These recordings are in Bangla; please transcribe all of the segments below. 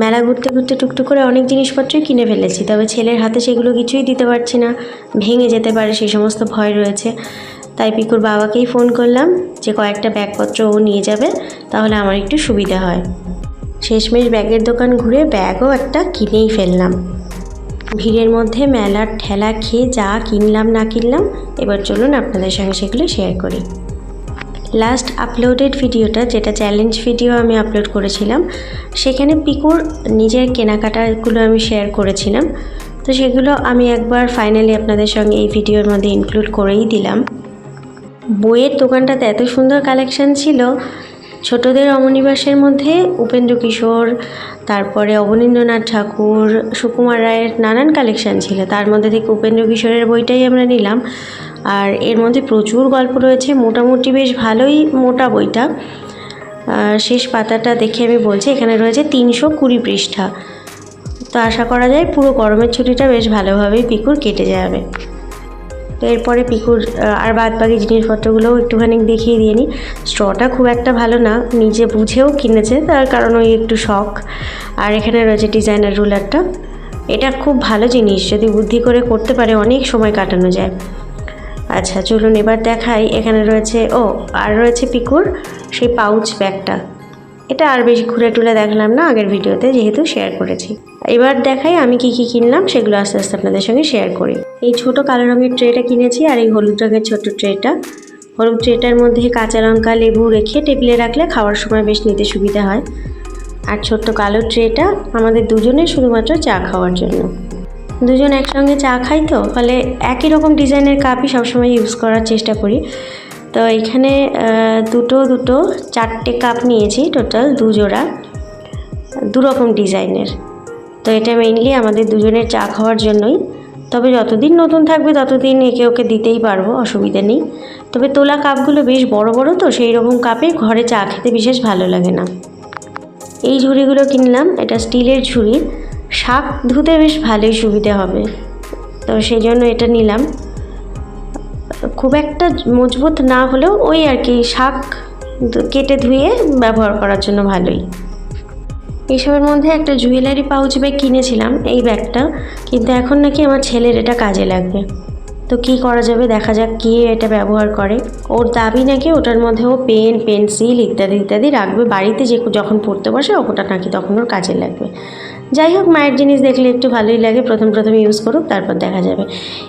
মেলা ঘুরতে ঘুরতে টুকটুক করে অনেক জিনিসপত্রই কিনে ফেলেছি, তবে ছেলের হাতে সেগুলো কিছুই দিতে পারছি না। ভেঙে যেতে পারে সেই সমস্ত ভয় রয়েছে। তাই পিকুর বাবাকেই ফোন করলাম যে কয়েকটা ব্যাগপত্র ও নিয়ে যাবে, তাহলে আমার একটু সুবিধা হয়। শেষমেশ ব্যাগের দোকান ঘুরে ব্যাগও একটা কিনেই ফেললাম। ভিড়ের মধ্যে মেলার ঠেলা খেয়ে যা কিনলাম না কিনলাম, এবার চলুন আপনাদের সঙ্গে সেগুলো শেয়ার করি। লাস্ট আপলোডেড ভিডিওটা যেটা চ্যালেঞ্জ ভিডিও আমি আপলোড করেছিলাম, সেখানে পিকুর নিজের কেনাকাটাগুলো আমি শেয়ার করেছিলাম। তো সেগুলো আমি একবার ফাইনালি আপনাদের সঙ্গে এই ভিডিওর মধ্যে ইনক্লুড করেই দিলাম। বইয়ের দোকানটাতে এত সুন্দর কালেকশন ছিল, ছোটদের অমনিবাসের মধ্যে উপেন্দ্র কিশোর, তারপরে অবনীন্দ্রনাথ ঠাকুর, সুকুমার রায়ের নানান কালেকশন ছিল। তার মধ্যে থেকে উপেন্দ্র কিশোরের বইটাই আমরা নিলাম। আর এর মধ্যে প্রচুর গল্প রয়েছে, মোটামুটি বেশ ভালোই মোটা বইটা। শেষ পাতাটা দেখে আমি বলছি, এখানে রয়েছে তিনশো কুড়ি পৃষ্ঠা। তো আশা করা যায় পুরো গরমের ছুটিটা বেশ ভালোভাবেই পিকুর কেটে যাবে। তো এরপরে পিকুর আর বাদ বাকি জিনিসপত্রগুলোও একটুখানি দেখিয়ে দিয়ে নিই। স্ট্রটা খুব একটা ভালো না, নিজে বুঝেও কিনেছে, তার কারণ ওই একটু শখ। আর এখানে রয়েছে ডিজাইনার রুলারটা। এটা খুব ভালো জিনিস, যদি বুদ্ধি করে করতে পারে, অনেক সময় কাটানো যায়। আচ্ছা চলুন এবার দেখাই। এখানে রয়েছে, ও, আর রয়েছে পিকুর সেই পাউচ ব্যাগটা এটা আর বেশি ঘুরে টুলে দেখলাম না আগের ভিডিওতে, যেহেতু শেয়ার করেছি। এবার দেখাই আমি কি কি কিনলাম, সেগুলো আস্তে আস্তে আপনাদের সঙ্গে শেয়ার করি। এই ছোট কালো রঙের ট্রেটা কিনেছি আর এই হলুদ রঙের ছোট ট্রেটা হলুদ ট্রেটার মধ্যে কাঁচা লঙ্কা, লেবু রেখে টেবিলে রাখলে খাওয়ার সময় বেশ নিতে সুবিধা হয়। আর ছোট্ট কালো ট্রেটা আমাদের দুজনের শুধুমাত্র চা খাওয়ার জন্য। দুজন একসঙ্গে চা খাই তো, ফলে একই রকম ডিজাইনের কাপই সবসময় ইউজ করার চেষ্টা করি। তো এখানে দুটো দুটো, চারটে কাপ নিয়েছি টোটাল দু জোড়া, দু রকম ডিজাইনের। তো এটা মেইনলি আমাদের দুজনের চা খাওয়ার জন্যই। তবে যতদিন নতুন থাকবে ততদিন একে ওকে দিতেই পারব, অসুবিধা নেই। তবে তোলা কাপগুলো বেশ বড় বড় তো, সেই রকম কাপে ঘরে চা খেতে বিশেষ ভালো লাগে না। এই ঝুড়িগুলো কিনলাম, এটা স্টিলের ঝুড়ি। শাক ধুতে বেশ ভালোই সুবিধে হবে। তো সেই জন্য এটা নিলাম। খুব একটা মজবুত না হলেও ওই আর কি, শাক কেটে ধুয়ে ব্যবহার করার জন্য ভালোই। এইসবের মধ্যে একটা জুয়েলারি পাউচ ব্যাগ কিনেছিলাম এই ব্যাগটা, কিন্তু এখন নাকি আমার ছেলের এটা কাজে লাগবে। তো কি করা যাবে দেখা যাক কে এটা ব্যবহার করে। ওর দাবি নাকি ওটার মধ্যে ও পেন, পেন্সিল ইত্যাদি ইত্যাদি রাখবে। বাড়িতে যে যখন পড়তে বসে ওটা নাকি তখন ওর কাজে লাগবে। যাই হোক, মায়ের জিনিস দেখলে একটু ভালোই লাগে। প্রথম প্রথম ইউজ করুক, তারপর দেখা যাবে।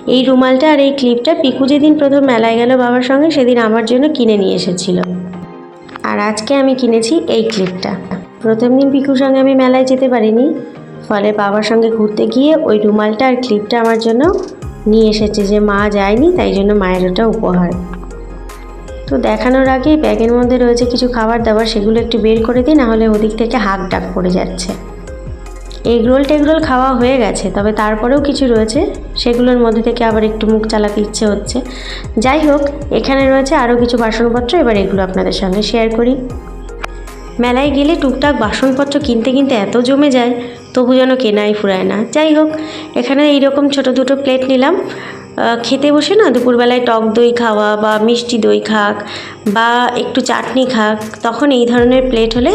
এই রুমালটা আর এই ক্লিপটা পিকু যেদিন প্রথম মেলায় গেল বাবার সঙ্গে, সেদিন আমার জন্য কিনে নিয়ে এসেছিল। আর আজকে আমি কিনেছি এই ক্লিপটা প্রথম দিন পিকুর সঙ্গে আমি মেলায় যেতে পারিনি। ফলে বাবার সঙ্গে ঘুরতে গিয়ে ওই রুমালটা আর ক্লিপটা আমার জন্য নিয়ে এসেছে যে মা যায়নি, তাই জন্য মায়ের ওটা উপহার। তো দেখানোর আগেই ব্যাগের মধ্যে রয়েছে কিছু খাবার দাবার, সেগুলো একটু বের করে দিই, নাহলে ওদিক থেকে হাক ডাক পড়ে যাচ্ছে। এগ রোল টেগ রোল খাওয়া হয়ে গেছে, তবে তারপরেও কিছু রয়েছে। সেগুলোর মধ্যে থেকে আবার একটু মুখ চালাতে ইচ্ছে হচ্ছে। যাই হোক, এখানে রয়েছে আরও কিছু বাসনপত্র, এবার এগুলো আপনাদের সঙ্গে শেয়ার করি। মেলায় গেলে টুকটাক বাসনপত্র কিনতে কিনতে এত জমে যায় তবু যেন কেনাই ফুরায় না। যাই হোক, এখানে এইরকম ছোট দুটো প্লেট নিলাম। খেতে বসে না দুপুরবেলায় টক দই খাওয়া বা মিষ্টি দই খাক বা একটু চাটনি খাক, তখন এই ধরনের প্লেট হলে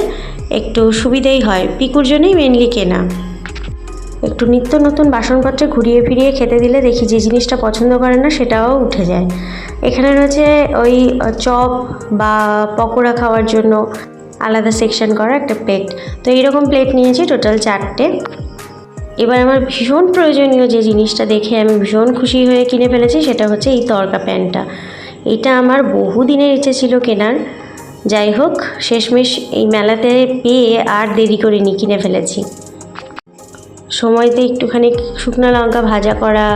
একটু সুবিধেই হয়। পিকুর জন্যই মেনলি কেনা। একটু নিত্য নতুন বাসনপত্রে ঘুরিয়ে ফিরিয়ে খেতে দিলে দেখি যে জিনিসটা পছন্দ করে না, সেটাও উঠে যায়। এখানে রয়েছে ওই চপ বা পকোড়া খাওয়ার জন্য আলাদা সেকশন করা, একটা প্লেট তো এইরকম প্লেট নিয়েছি টোটাল চারটে। এবার আমার ভীষণ প্রয়োজনীয় যে জিনিসটা দেখে আমি ভীষণ খুশি হয়ে কিনে ফেলেছি, সেটা হচ্ছে এই তরকা প্যানটা এটা আমার বহু দিনের ইচ্ছে ছিল কেনার। যাই হোক, শেষমেশ এই মেলাতে পেয়ে আর দেরি করিনি, কিনে ফেলেছি। সময়তে একটুখানি শুকনো লঙ্কা ভাজা করা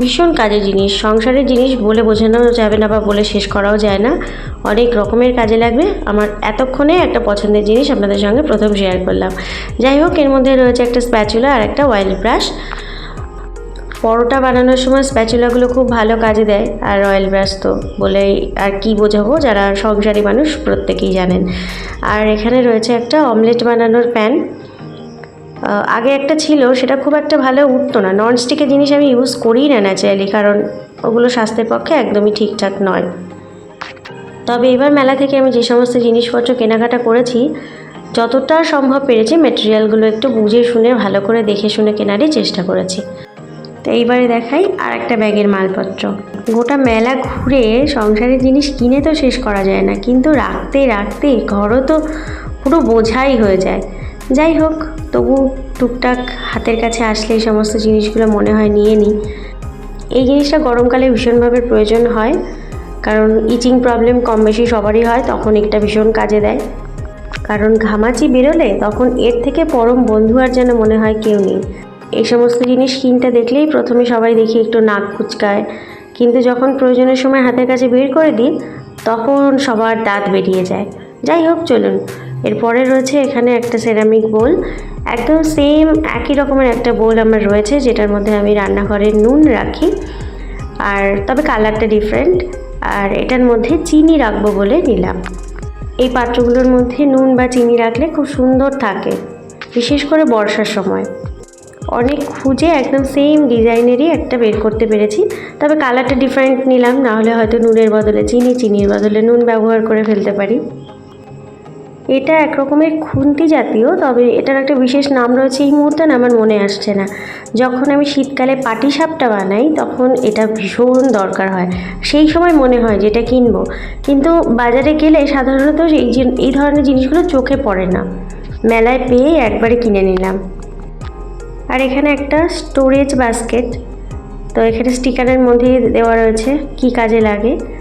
ভীষণ কাজের জিনিস, সংসারের জিনিস বলে বোঝানো যাবে না বা বলে শেষ করাও যায় না। অনেক রকমের কাজে লাগবে। আমার এতক্ষণে একটা পছন্দের জিনিস আপনাদের সঙ্গে প্রথম শেয়ার করলাম। যাই হোক, এর মধ্যে রয়েছে একটা স্প্যাচুলা আর একটা অয়েল ব্রাশ পরোটা বানানোর সময় স্প্যাচুলাগুলো খুব ভালো কাজে দেয়, আর অয়েল ব্রাশ তো বলে আর কি বোঝাবো, যারা সংসারী মানুষ প্রত্যেকেই জানেন। আর এখানে রয়েছে একটা অমলেট বানানোর প্যান আগে একটা ছিল, সেটা খুব একটা ভালো উঠতো না। ননস্টিকের জিনিস আমি ইউজ করিই না ন্যাচারালি কারণ ওগুলো স্বাস্থ্যের পক্ষে একদমই ঠিকঠাক নয়। তবে এবার মেলা থেকে আমি যে সমস্ত জিনিসপত্র কেনাকাটা করেছি, যতটা সম্ভব পেরেছি মেটেরিয়ালগুলো একটু বুঝে শুনে, ভালো করে দেখে শুনে কেনারই চেষ্টা করেছি। তো এইবারে দেখাই আর একটা ব্যাগের মালপত্র। গোটা মেলা ঘুরে সংসারের জিনিস কিনে তো শেষ করা যায় না, কিন্তু রাখতে রাখতে ঘরও তো পুরো বোঝাই হয়ে যায়। যাই হোক, তবু টুকটাক হাতের কাছে আসলে এই সমস্ত জিনিসগুলো মনে হয় নিয়ে নিই। এই জিনিসটা গরমকালে ভীষণভাবে প্রয়োজন হয়, কারণ ইচিং প্রবলেম কম বেশি সবারই হয়, তখন একটা ভীষণ কাজে দেয়। কারণ ঘামাচি বেরোলে তখন এর থেকে পরম বন্ধু আর যেন মনে হয় কেউ নেই। এই সমস্ত জিনিস কিনতে দেখলেই প্রথমে সবাই দেখি একটু নাক কুচকায়। কিন্তু যখন প্রয়োজনের সময় হাতের কাছে বের করে দিই, তখন সবার দাঁত বেরিয়ে যায়। যাই হোক, চলুন। এরপরে রয়েছে এখানে একটা সেরামিক বোল একদম সেম একই রকমের একটা বোল আমার রয়েছে, যেটার মধ্যে আমি রান্নাঘরে নুন রাখি। আর তবে কালারটা ডিফারেন্ট আর এটার মধ্যে চিনি রাখব বলে নিলাম। এই পাত্রগুলোর মধ্যে নুন বা চিনি রাখলে খুব সুন্দর থাকে, বিশেষ করে বর্ষার সময়। অনেক খুঁজে একদম সেম ডিজাইনেরই একটা বের করতে পেরেছি। তবে কালারটা ডিফারেন্ট নিলাম, না হলে হয়তো নুনের বদলে, চিনি, চিনির বদলে নুন ব্যবহার করে ফেলতে পারি। এটা এক রকমের খুন্তি জাতীয়, তবে এটার একটা বিশেষ নাম রয়েছে এই মুহূর্তে না আমার মনে আসছে না। যখন আমি শীতকালে পাটি সাপটা বানাই, তখন এটা ভীষণ দরকার হয়। সেই সময় মনে হয় যেটা কিনবো। কিন্তু বাজারে গেলে সাধারণত এই এই ধরনের জিনিসগুলো চোখে পড়ে না। মেলায় পেয়ে একবারে কিনে নিলাম। আর এখানে একটা স্টোরেজ বাস্কেট তো এখানে স্টিকারের মধ্যে দেওয়া রয়েছে, কি কাজে লাগে?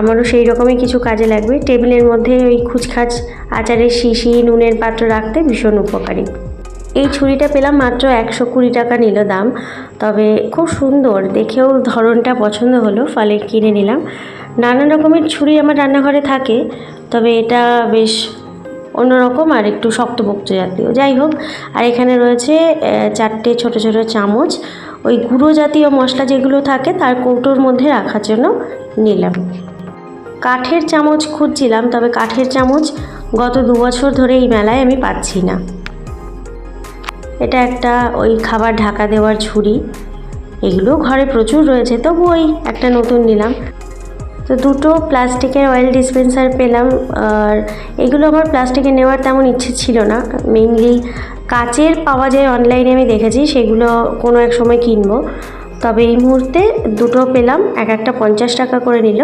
আমারও সেই রকমই কিছু কাজে লাগবে। টেবিলের মধ্যে ওই খুচখাচ, আচারের শিশি, নুনের পাত্র রাখতে ভীষণ উপকারী। এই ছুরিটা পেলাম মাত্র একশো কুড়ি টাকা নিল দাম। তবে খুব সুন্দর, দেখেও ধরনটা পছন্দ হলো, ফলে কিনে নিলাম। নানান রকমের ছুরি আমার রান্নাঘরে থাকে, তবে এটা বেশ অন্যরকম আর একটু শক্তপোক্ত জাতীয়। যাই হোক, আর এখানে রয়েছে চারটে ছোট ছোট চামচ। ওই গুঁড়ো জাতীয় মশলা যেগুলো থাকে, তার কৌটোর মধ্যে রাখার জন্য নিলাম। কাঠের চামচ খুঁজছিলাম, তবে কাঠের চামচ গত দু বছর ধরে এই মেলায় আমি পাচ্ছি না। এটা একটা ওই খাবার ঢাকা দেওয়ার ঝুড়ি এগুলো ঘরে প্রচুর রয়েছে, তবু ওই একটা নতুন নিলাম। তো দুটো প্লাস্টিকের অয়েল ডিসপেন্সার পেলাম, আর এগুলো আমার প্লাস্টিকে নেওয়ার তেমন ইচ্ছে ছিল না। মেইনলি কাচের পাওয়া যায় অনলাইনে আমি দেখেছি, সেগুলো কোনো এক সময় কিনবো। তবে এই মুহূর্তে দুটো পেলাম, এক একটা পঞ্চাশ টাকা করে নিল।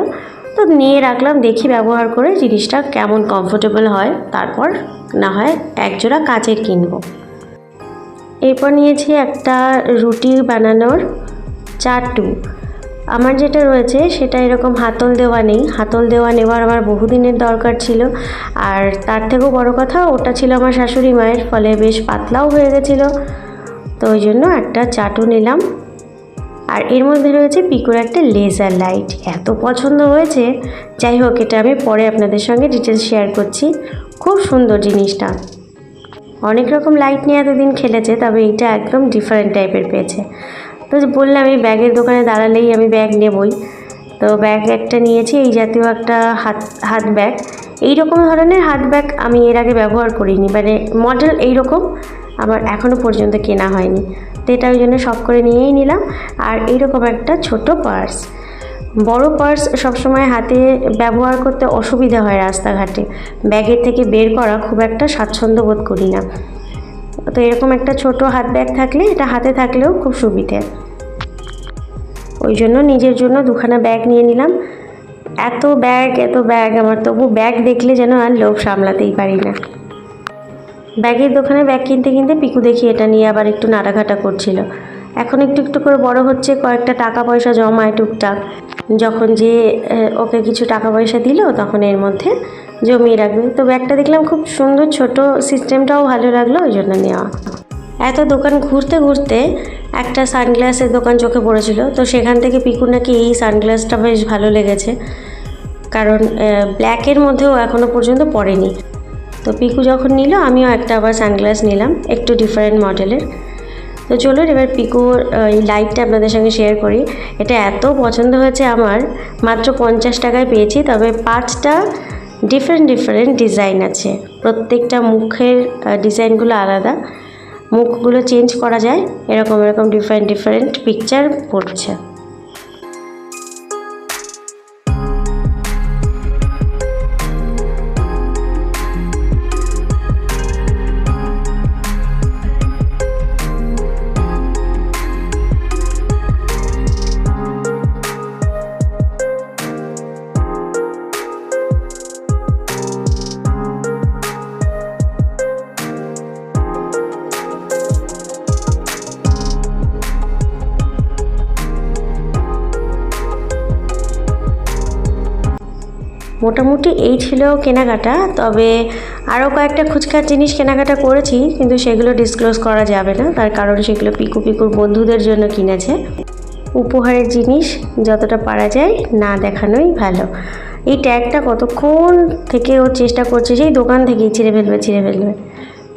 তো নিয়ে রাখলাম, দেখি ব্যবহার করে জিনিসটা কেমন কমফোর্টেবল হয়। তারপর না হয় একজোড়া কাচের কিনবো। এরপর নিয়েছি একটা রুটি বানানোর চাটু। আমার যেটা রয়েছে সেটা এরকম হাতল দেওয়া নেই। হাতল দেওয়া নেওয়ার আমার বহুদিনের দরকার ছিল। আর তার থেকেও বড় কথা, ওটা ছিল আমার শাশুড়ি মায়ের, ফলে বেশ পাতলাও হয়ে গেছিল। তো ওই জন্য একটা চাটু নিলাম। আর এর মধ্যে রয়েছে পিকোর একটা লেজার লাইট এত পছন্দ হয়েছে। যাই হোক, এটা আমি পরে আপনাদের সঙ্গে ডিটেলস শেয়ার করছি। খুব সুন্দর জিনিসটা। অনেক রকম লাইট নিয়ে এতদিন খেলেছে, তবে এইটা একদম ডিফারেন্ট টাইপের পেয়েছে। তো বললাম, এই ব্যাগের দোকানে দাঁড়ালেই আমি ব্যাগ নেবই। তো ব্যাগ একটা নিয়েছি, এই জাতীয় একটা হাত হাত ব্যাগ এই রকম ধরনের হাত ব্যাগ আমি এর আগে ব্যবহার করিনি। মানে মডেল এইরকম, আমার এখনও পর্যন্ত কেনা হয়নি। তো এটা ওই জন্য সব করে নিয়েই নিলাম। আর এইরকম একটা ছোট পার্স বড় পার্স সবসময় হাতে ব্যবহার করতে অসুবিধা হয় রাস্তাঘাটে। ব্যাগের থেকে বের করা খুব একটা স্বাচ্ছন্দ্য বোধ করি না। তো এরকম একটা ছোট হাত ব্যাগ থাকলে এটা হাতে থাকলেও খুব সুবিধে। ওই জন্য নিজের জন্য দুখানা ব্যাগ নিয়ে নিলাম। এত ব্যাগ এত ব্যাগ আমার তবু ব্যাগ দেখলে যেন আর লোভ সামলাতেই পারি না। ব্যাগের দোকানে ব্যাগ কিনতে কিনতে পিকু দেখি এটা নিয়ে আবার একটু নাড়াঘাটা করছিল। এখন একটু একটু করে বড় হচ্ছে, কয়েকটা টাকা পয়সা জমায় টুকটাক। যখন যে ওকে কিছু টাকা পয়সা দিল, তখন এর মধ্যে জমিয়ে রাখবে। তো ব্যাগটা দেখলাম খুব সুন্দর, ছোট সিস্টেমটাও ভালো লাগল, ওই জন্য নেওয়া। এত দোকান ঘুরতে ঘুরতে একটা সানগ্লাসের দোকান চোখে পড়েছিল। তো সেখান থেকে পিকুর নাকি এই সানগ্লাসটা বেশ ভালো লেগেছে। কারণ ব্ল্যাকের মধ্যেও এখনও পর্যন্ত পড়েনি। তো পিকু যখন নিল, আমিও একটা আবার সানগ্লাস নিলাম, একটু ডিফারেন্ট মডেলের তো চলুন এবার পিকুর এই লাইটটা আপনাদের সঙ্গে শেয়ার করি। এটা এত পছন্দ হয়েছে আমার, মাত্র পঞ্চাশ টাকায় পেয়েছি, তবে পাঁচটা ডিফারেন্ট ডিফারেন্ট ডিজাইন আছে। প্রত্যেকটা মুখের ডিজাইনগুলো আলাদা। মুখগুলো চেঞ্জ করা যায়, এরকম এরকম ডিফারেন্ট ডিফারেন্ট পিকচার পড়ছে। মোটামুটি এই ছিল কেনাকাটা, তবে আরও কয়েকটা খুচখাচ জিনিস কেনাকাটা করেছি, কিন্তু সেগুলো ডিসক্লোজ করা যাবে না, তার কারণ সেগুলো পিকু পিকুর বন্ধুদের জন্য কিনেছে। উপহারের জিনিস যতটা পারা যায় না দেখানোই ভালো। এই ট্যাগটা কতক্ষণ থেকে ওর চেষ্টা করছে, সেই দোকান থেকেই ছিঁড়ে ফেলবে ছিঁড়ে ফেলবে।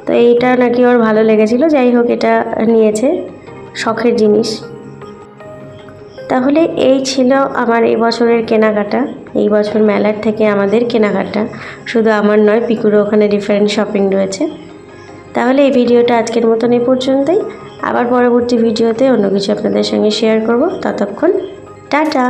তো এইটা নাকি ওর ভালো লেগেছিলো, যাই হোক এটা নিয়েছে, শখের জিনিস। তাহলে এই ছিল আমার এই বছরের কেনাকাটা। এই বছর মেলার থেকে আমাদের কেনাকাটা। শুধু আমার নয়, পিকুরও ওখানে ডিফারেন্ট শপিং রয়েছে। তাহলে এই ভিডিওটা আজকের মতন এই পর্যন্তই। আবার পরবর্তী ভিডিওতে অন্য কিছু আপনাদের সঙ্গে শেয়ার করব। ততক্ষণ, টাটা!